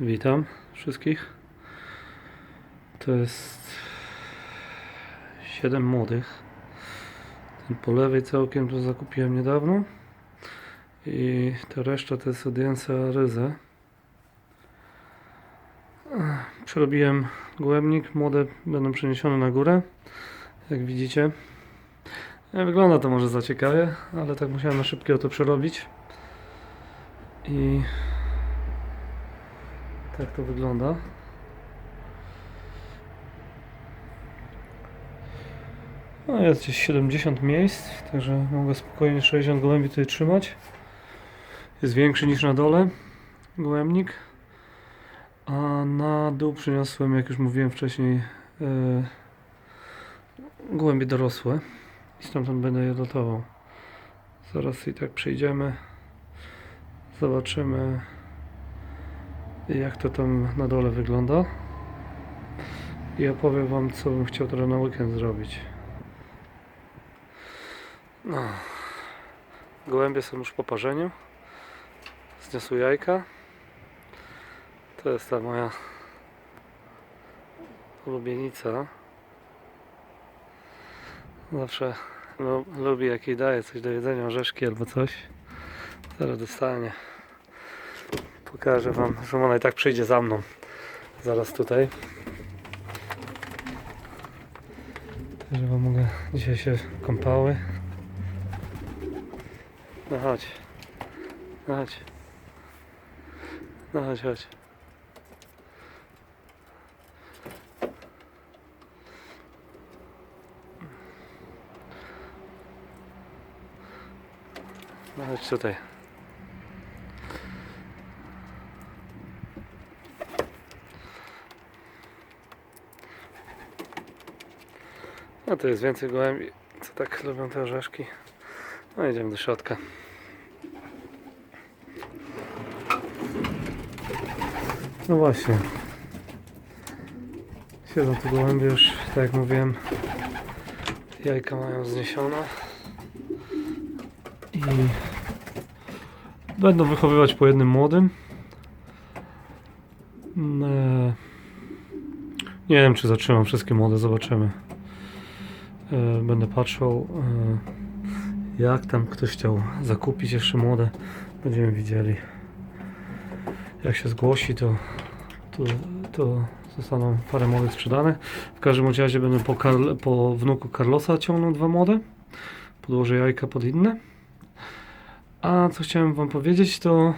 Witam wszystkich. To jest 7 młodych. Ten po lewej całkiem to zakupiłem niedawno. I ta reszta to jest audiencja Ryze. Przerobiłem gołębnik. Młode będą przeniesione na górę. Jak widzicie. Nie wygląda to może za ciekawie, ale tak musiałem na szybkiego to przerobić. I tak to wygląda. No jest gdzieś 70 miejsc, także mogę spokojnie 60 gołębi tutaj trzymać. Jest większy niż na dole gołębnik. A na dół przyniosłem, jak już mówiłem wcześniej, e, gołębie dorosłe. I stamtąd będę je dotował. Zaraz i tak przejdziemy. Zobaczymy jak to tam na dole wygląda. I opowiem Wam co bym chciał teraz na weekend zrobić. No. gołębie są już po parzeniu. Zniosły jajka. To jest ta moja ulubienica. Zawsze lu- lubi jak jej daję coś do jedzenia, orzeszki albo coś. Zaraz dostanie Pokażę wam, że ona i tak przyjdzie za mną. Zaraz tutaj. Także wam mogę dzisiaj się kąpały. No chodź. No chodź. No chodź, chodź. No chodź tutaj. No to jest więcej gołębi, co tak lubią te orzeszki. No idziemy do środka. No właśnie. Siedzą tu gołębie już, tak jak mówiłem. Jajka mają zniesione. I będą wychowywać po jednym młodym. Mm, e, Nie wiem, czy zatrzymam wszystkie młode, zobaczymy. E, Będę patrzył, e, jak tam ktoś chciał zakupić jeszcze młode. Będziemy widzieli. Jak się zgłosi, to, to, to zostaną parę młodych sprzedane. W każdym razie będę po, Karl, po wnuku Carlosa ciągnął dwa młode. Podłożę jajka pod inne. A co chciałem Wam powiedzieć, to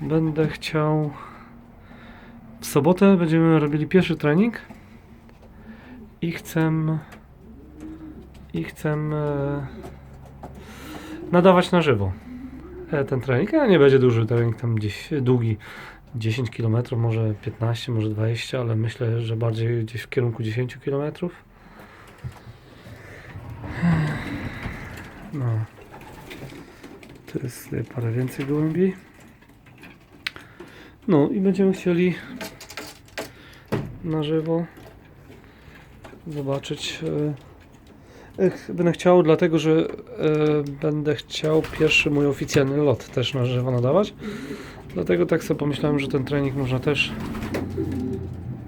będę chciał. W sobotę będziemy robili pierwszy trening i chcę i chcę e, nadawać na żywo e, ten trening. A nie będzie duży trening, tam gdzieś długi 10 km, może 15, może 20, ale myślę, że bardziej gdzieś w kierunku 10 km. No. To jest tutaj parę więcej gołębi. No i będziemy chcieli na żywo zobaczyć. Będę chciał, dlatego że e, będę chciał pierwszy mój oficjalny lot też na żywo nadawać. Dlatego tak sobie pomyślałem, że ten trening można też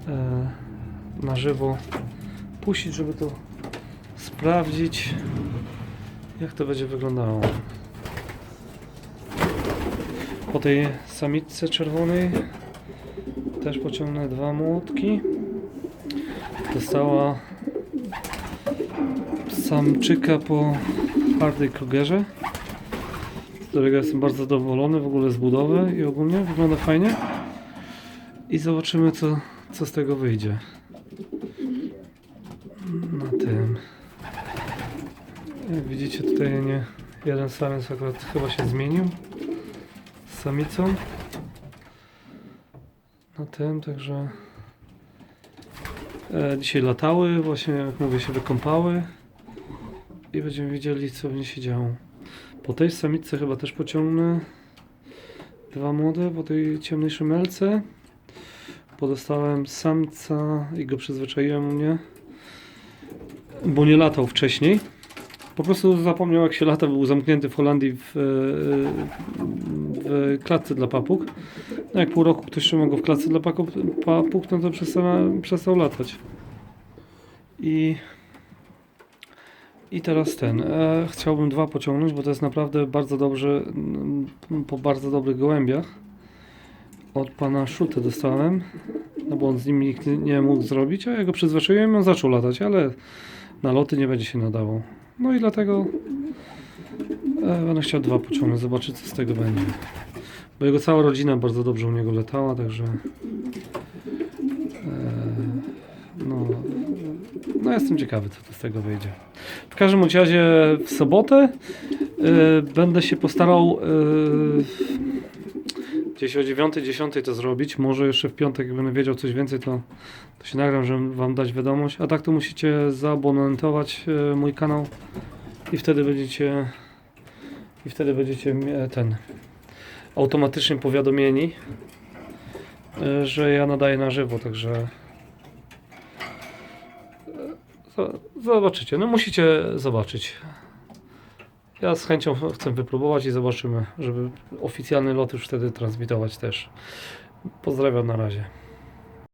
e, na żywo puścić, żeby to sprawdzić, jak to będzie wyglądało. Po tej samitce czerwonej też pociągnę dwa młotki. Dostała samczyka po Hardej Krugerze, z którego jestem bardzo zadowolony w ogóle z budowy i ogólnie wygląda fajnie. I zobaczymy co, co z tego wyjdzie. Na tym. Jak widzicie tutaj nie jeden samiec akurat chyba się zmienił z samicą. Na tym, także e, dzisiaj latały, właśnie jak mówię się wykąpały i będziemy wiedzieli co będzie się działo. Po tej samicy chyba też pociągnę dwa młode, po tej ciemnej szymelce. Podostałem samca i go przyzwyczaiłem u mnie, bo nie latał wcześniej. Po prostu zapomniał jak się lata, był zamknięty w Holandii w, e, w klatce dla papug. No jak pół roku ktoś trzymał go w klatce dla papug, no to przestał, przestał latać. I, I teraz ten. E, chciałbym dwa pociągnąć, bo to jest naprawdę bardzo dobrze, mm, po bardzo dobrych gołębiach. Od pana Szutę dostałem, no bo on z nim nikt nie- mógł zrobić, a ja go przyzwyczaiłem i on zaczął latać, ale na loty nie będzie się nadawał. No i dlatego e, będę chciał dwa pociągnąć, zobaczyć co z tego będzie. Bo jego cała rodzina bardzo dobrze u niego latała, także e, no jestem ciekawy co z tego wyjdzie. W każdym razie w sobotę e, będę się postarał e, gdzieś o 9-10 to zrobić. Może jeszcze w piątek, jak będę wiedział coś więcej, to, to się nagram, żeby wam dać wiadomość. A tak to musicie zaabonentować e, mój kanał i wtedy będziecie i wtedy będziecie ten automatycznie powiadomieni, że ja nadaję na żywo, także zobaczycie. No musicie zobaczyć. Ja z chęcią chcę wypróbować i zobaczymy, żeby oficjalny lot już wtedy transmitować też. Pozdrawiam na razie.